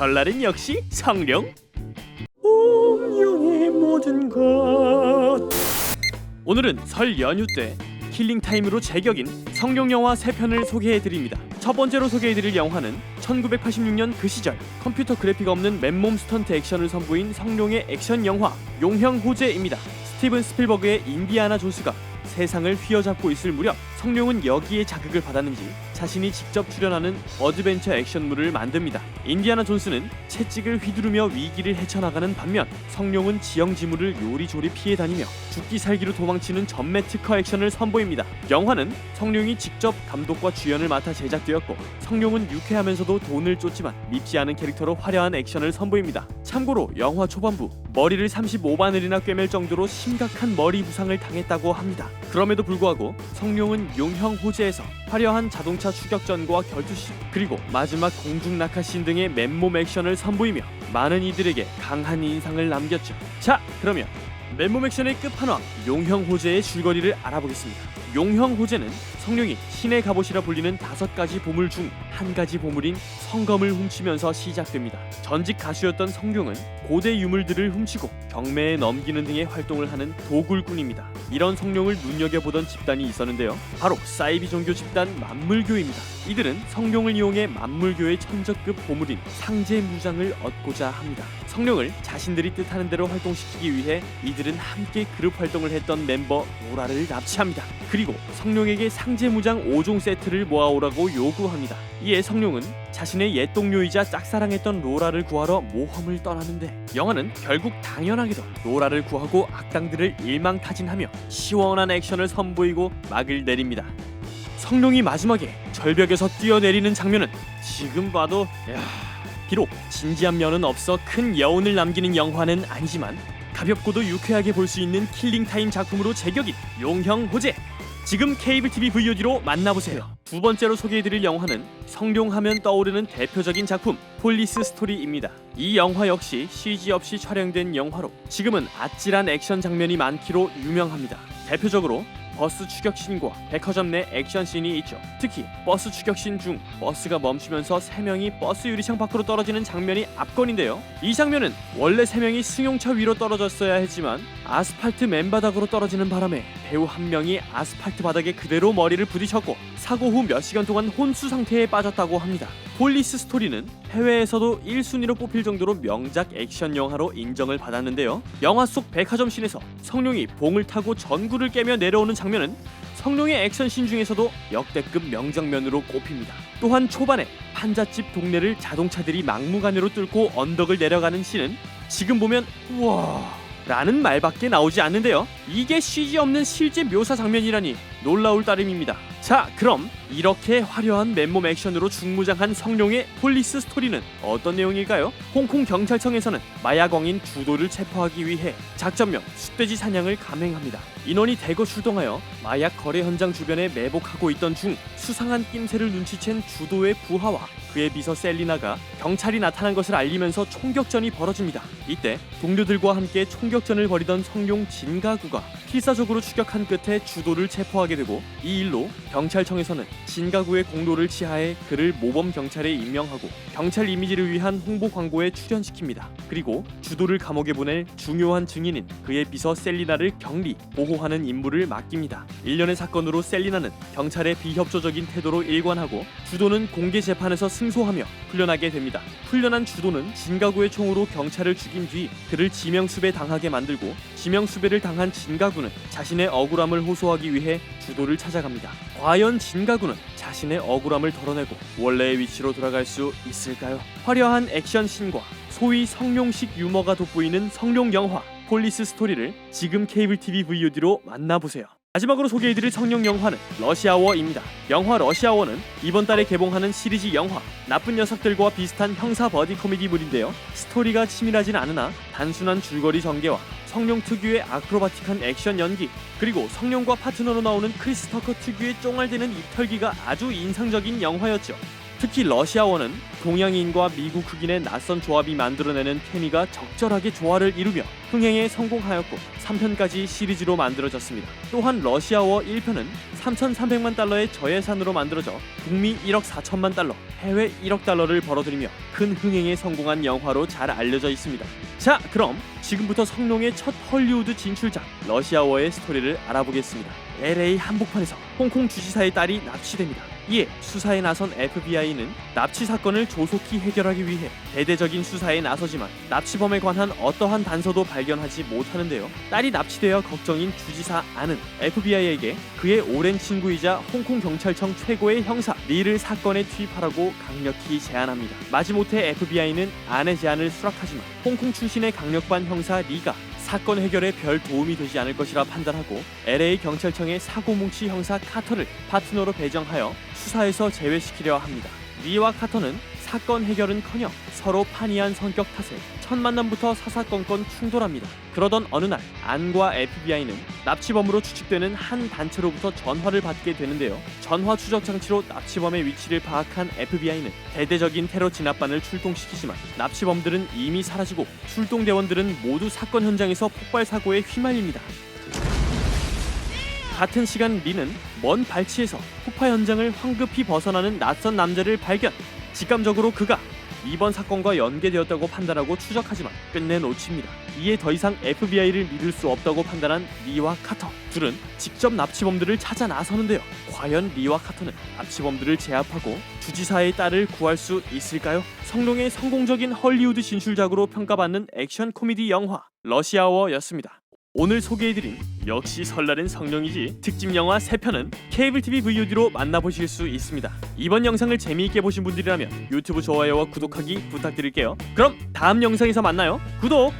설날엔 역시 성룡 운명의 모든 것 오늘은 설 연휴 때 킬링 타임으로 제격인 성룡 영화 세 편을 소개해 드립니다. 첫 번째로 소개해 드릴 영화는 1986년 그 시절 컴퓨터 그래픽 없는 맨몸 스턴트 액션을 선보인 성룡의 액션 영화 용형 호재입니다. 스티븐 스필버그의 인디아나 존스가 세상을 휘어잡고 있을 무렵 성룡은 여기에 자극을 받았는지 자신이 직접 출연하는 어드벤처 액션물을 만듭니다. 인디아나 존스는 채찍을 휘두르며 위기를 헤쳐나가는 반면 성룡은 지형지물을 요리조리 피해 다니며 죽기 살기로 도망치는 전매 특허 액션을 선보입니다. 영화는 성룡이 직접 감독과 주연을 맡아 제작되었고 성룡은 유쾌하면서도 돈을 쫓지만 밉지 않은 캐릭터로 화려한 액션을 선보입니다. 참고로 영화 초반부 머리를 35바늘이나 꿰맬 정도로 심각한 머리 부상을 당했다고 합니다. 그럼에도 불구하고 성룡은 용형 호재에서 화려한 자동차 추격전과 결투씬 그리고 마지막 공중 낙하씬 등의 맨몸 액션을 선보이며 많은 이들에게 강한 인상을 남겼죠. 자, 그러면 맨몸 액션의 끝판왕 용형 호재의 줄거리를 알아보겠습니다. 용형 호재는 성룡이 신의 갑옷이라 불리는 다섯 가지 보물 중 한 가지 보물인 성검을 훔치면서 시작됩니다. 전직 가수였던 성룡은 고대 유물들을 훔치고 경매에 넘기는 등의 활동을 하는 도굴꾼입니다. 이런 성룡을 눈여겨보던 집단이 있었는데요. 바로 사이비 종교 집단 만물교입니다. 이들은 성룡을 이용해 만물교의 천적급 보물인 상제 무장을 얻고자 합니다. 성룡을 자신들이 뜻하는 대로 활동시키기 위해 이들은 함께 그룹 활동을 했던 멤버 로라를 납치합니다. 그리고 성룡에게 상 제무장 5종 세트를 모아오라고 요구합니다. 이에 성룡은 자신의 옛 동료이자 짝사랑했던 로라를 구하러 모험을 떠나는데 영화는 결국 당연하게도 로라를 구하고 악당들을 일망타진하며 시원한 액션을 선보이고 막을 내립니다. 성룡이 마지막에 절벽에서 뛰어내리는 장면은 지금 봐도 야, 비록 진지한 면은 없어 큰 여운을 남기는 영화는 아니지만 가볍고도 유쾌하게 볼 수 있는 킬링 타임 작품으로 제격인 용형 호재. 지금 케이블 TV VOD로 만나보세요. 두 번째로 소개해드릴 영화는 성룡하면 떠오르는 대표적인 작품 폴리스 스토리입니다. 이 영화 역시 CG 없이 촬영된 영화로 지금은 아찔한 액션 장면이 많기로 유명합니다. 대표적으로 버스 추격신과 백화점 내 액션씬이 있죠. 특히 버스 추격신 중 버스가 멈추면서 세 명이 버스 유리창 밖으로 떨어지는 장면이 압권인데요. 이 장면은 원래 세 명이 승용차 위로 떨어졌어야 했지만 아스팔트 맨바닥으로 떨어지는 바람에 배우 한 명이 아스팔트 바닥에 그대로 머리를 부딪혔고 사고 후 몇 시간 동안 혼수 상태에 빠졌다고 합니다. 폴리스 스토리는 해외에서도 1순위로 뽑힐 정도로 명작 액션 영화로 인정을 받았는데요. 영화 속 백화점 씬에서 성룡이 봉을 타고 전구를 깨며 내려오는 장면은 성룡의 액션씬 중에서도 역대급 명장면으로 꼽힙니다. 또한 초반에 판잣집 동네를 자동차들이 막무가내로 뚫고 언덕을 내려가는 씬은 지금 보면 우와 라는 말밖에 나오지 않는데요. 이게 CG 없는 실제 묘사 장면이라니 놀라울 따름입니다. 자, 그럼 이렇게 화려한 맨몸 액션으로 중무장한 성룡의 폴리스 스토리는 어떤 내용일까요? 홍콩 경찰청에서는 마약왕인 주도를 체포하기 위해 작전명 숫돼지 사냥을 감행합니다. 인원이 대거 출동하여 마약 거래 현장 주변에 매복하고 있던 중 수상한 낌새를 눈치챈 주도의 부하와 그의 비서 셀리나가 경찰이 나타난 것을 알리면서 총격전이 벌어집니다. 이때 동료들과 함께 총격전을 벌이던 성룡 진가구가 필사적으로 추격한 끝에 주도를 체포하게 되고 이 일로 경찰청에서는 진가구의 공로를 치하해 그를 모범 경찰에 임명하고 경찰 이미지를 위한 홍보 광고에 출연시킵니다. 그리고 주도를 감옥에 보낼 중요한 증인인 그의 비서 셀리나를 격리, 보호하는 임무를 맡깁니다. 일련의 사건으로 셀리나는 경찰의 비협조적인 태도로 일관하고 주도는 공개 재판에서 승소하며 풀려나게 됩니다. 풀려난 주도는 진가구의 총으로 경찰을 죽인 뒤 그를 지명수배 당하게 만들고 지명수배를 당한 진가구는 자신의 억울함을 호소하기 위해 주도를 찾아갑니다. 과연 진가구는 자신의 억울함을 덜어내고 원래의 위치로 돌아갈 수 있을까요? 화려한 액션씬과 소위 성룡식 유머가 돋보이는 성룡 영화 폴리스 스토리를 지금 케이블 TV VOD로 만나보세요. 마지막으로 소개해드릴 성룡 영화는 러시아워입니다. 영화 러시아워는 이번 달에 개봉하는 시리즈 영화 나쁜 녀석들과 비슷한 형사 버디 코미디물인데요. 스토리가 치밀하진 않으나 단순한 줄거리 전개와 성룡 특유의 아크로바틱한 액션 연기 그리고 성룡과 파트너로 나오는 크리스 터커 특유의 쫑알대는 입털기가 아주 인상적인 영화였죠. 특히 러시아워는 동양인과 미국 흑인의 낯선 조합이 만들어내는 케미가 적절하게 조화를 이루며 흥행에 성공하였고 3편까지 시리즈로 만들어졌습니다. 또한 러시아워 1편은 3,300만 달러의 저예산으로 만들어져 북미 1억 4천만 달러, 해외 1억 달러를 벌어들이며 큰 흥행에 성공한 영화로 잘 알려져 있습니다. 자, 그럼 지금부터 성룡의 첫 헐리우드 진출작 러시아워의 스토리를 알아보겠습니다. LA 한복판에서 홍콩 주지사의 딸이 납치됩니다. 이에 수사에 나선 FBI는 납치 사건을 조속히 해결하기 위해 대대적인 수사에 나서지만 납치범에 관한 어떠한 단서도 발견하지 못하는데요. 딸이 납치되어 걱정인 주지사 안은 FBI에게 그의 오랜 친구이자 홍콩 경찰청 최고의 형사 리를 사건에 투입하라고 강력히 제안합니다. 마지못해 FBI는 안의 제안을 수락하지만 홍콩 출신의 강력반 형사 리가 사건 해결에 별 도움이 되지 않을 것이라 판단하고 LA 경찰청의 사고뭉치 형사 카터를 파트너로 배정하여 수사에서 제외시키려 합니다. 리와 카터는 사건 해결은커녕 서로 판이한 성격 탓에 첫 만남부터 사사건건 충돌합니다. 그러던 어느 날 안과 FBI는 납치범으로 추측되는 한 단체로부터 전화를 받게 되는데요. 전화 추적 장치로 납치범의 위치를 파악한 FBI는 대대적인 테러 진압반을 출동시키지만 납치범들은 이미 사라지고 출동 대원들은 모두 사건 현장에서 폭발 사고에 휘말립니다. 같은 시간 리는 먼 발치에서 폭파 현장을 황급히 벗어나는 낯선 남자를 발견. 직감적으로 그가 이번 사건과 연계되었다고 판단하고 추적하지만 끝내 놓칩니다. 이에 더 이상 FBI를 믿을 수 없다고 판단한 리와 카터 둘은 직접 납치범들을 찾아 나서는데요. 과연 리와 카터는 납치범들을 제압하고 주지사의 딸을 구할 수 있을까요? 성룡의 성공적인 헐리우드 진출작으로 평가받는 액션 코미디 영화 러시아워였습니다. 오늘 소개해드린 역시 설날은 성룡이지 특집 영화 3편은 케이블 TV VOD로 만나보실 수 있습니다. 이번 영상을 재미있게 보신 분들이라면 유튜브 좋아요와 구독하기 부탁드릴게요. 그럼 다음 영상에서 만나요. 구독!